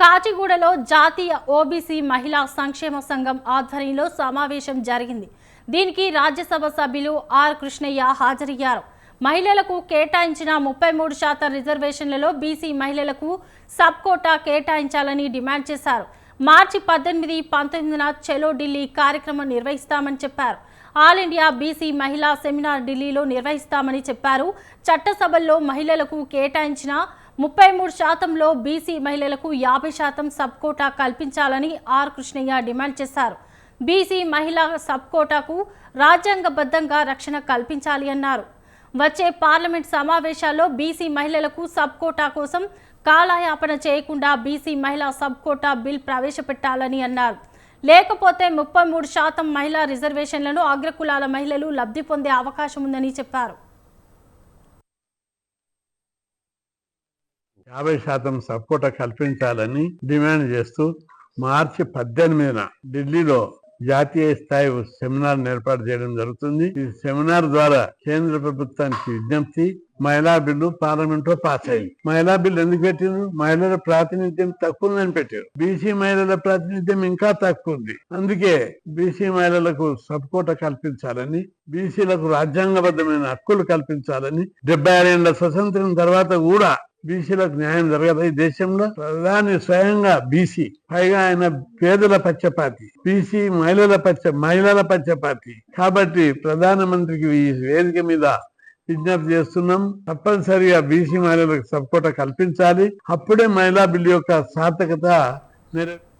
కాచిగూడలో జాతీయ ఓబీసీ మహిళా సంక్షేమ సంఘం ఆధ్వర్యంలో సమావేశం జరిగింది. దీనికి రాజ్యసభ సభ్యులు ఆర్ కృష్ణయ్య హాజరయ్యారు. మహిళలకు కేటాయించిన ముప్పై మూడు శాతం రిజర్వేషన్లలో బీసీ మహిళలకు సబ్ కోటా కేటాయించాలని డిమాండ్ చేశారు. మార్చి పద్దెనిమిది పంతొమ్మిదిన చెలో ఢిల్లీ కార్యక్రమం నిర్వహిస్తామని చెప్పారు. ఆల్ ఇండియా బీసీ మహిళా సెమినార్ ఢిల్లీలో నిర్వహిస్తామని చెప్పారు. చట్టసభల్లో మహిళలకు కేటాయించిన ముప్పై మూడు శాతంలో బీసీ మహిళలకు యాభై శాతం సబ్ కోటా కల్పించాలని ఆర్ కృష్ణయ్య డిమాండ్ చేశారు. బీసీ మహిళా సబ్ కోటాకు రాజ్యాంగబద్ధంగా రక్షణ కల్పించాలి అన్నారు. వచ్చే పార్లమెంట్ సమావేశాల్లో బీసీ మహిళలకు సబ్ కోటా కోసం కాలయాపన చేయకుండా బీసీ మహిళా సబ్ కోటా బిల్ ప్రవేశపెట్టాలని అన్నారు. లేకపోతే ముప్పై మూడు శాతం మహిళా రిజర్వేషన్లను అగ్రకులాల మహిళలు లబ్ధి పొందే అవకాశం ఉందని చెప్పారు. యాభై శాతం సపోర్ట కల్పించాలని డిమాండ్ చేస్తూ మార్చి పద్దెనిమిదిన ఢిల్లీలో జాతీయ స్థాయి సెమినార్ ఏర్పాటు చేయడం జరుగుతుంది. ఈ సెమినార్ ద్వారా కేంద్ర ప్రభుత్వానికి విజ్ఞప్తి మహిళా బిల్లు పార్లమెంట్లో పాస్ అయింది. మహిళా బిల్లు ఎందుకు పెట్టారు మహిళల ప్రాతినిధ్యం తక్కువ ఉందని పెట్టారు. బీసీ మహిళల ప్రాతినిధ్యం ఇంకా తక్కువ ఉంది. అందుకే బీసీ మహిళలకు సపోర్ట కల్పించాలని బీసీలకు రాజ్యాంగబద్ధమైన హక్కులు కల్పించాలని డెబ్బై ఆరేళ్ళ స్వతంత్రం తర్వాత కూడా బీసీలకు న్యాయం జరగదు. ఈ దేశంలో ప్రధాని స్వయంగా బీసీ పైగా ఆయన పేదల పచ్చపాతి బీసీ మహిళల పచ్చ మహిళల పచ్చపాతి కాబట్టి ప్రధానమంత్రికి ఈ వేదిక మీద విజ్ఞప్తి చేస్తున్నాం. తప్పనిసరిగా బీసీ మహిళలకు సపోర్ట్ కల్పించాలి. అప్పుడే మహిళా బిల్లు యొక్క సార్థకత నెరవేరు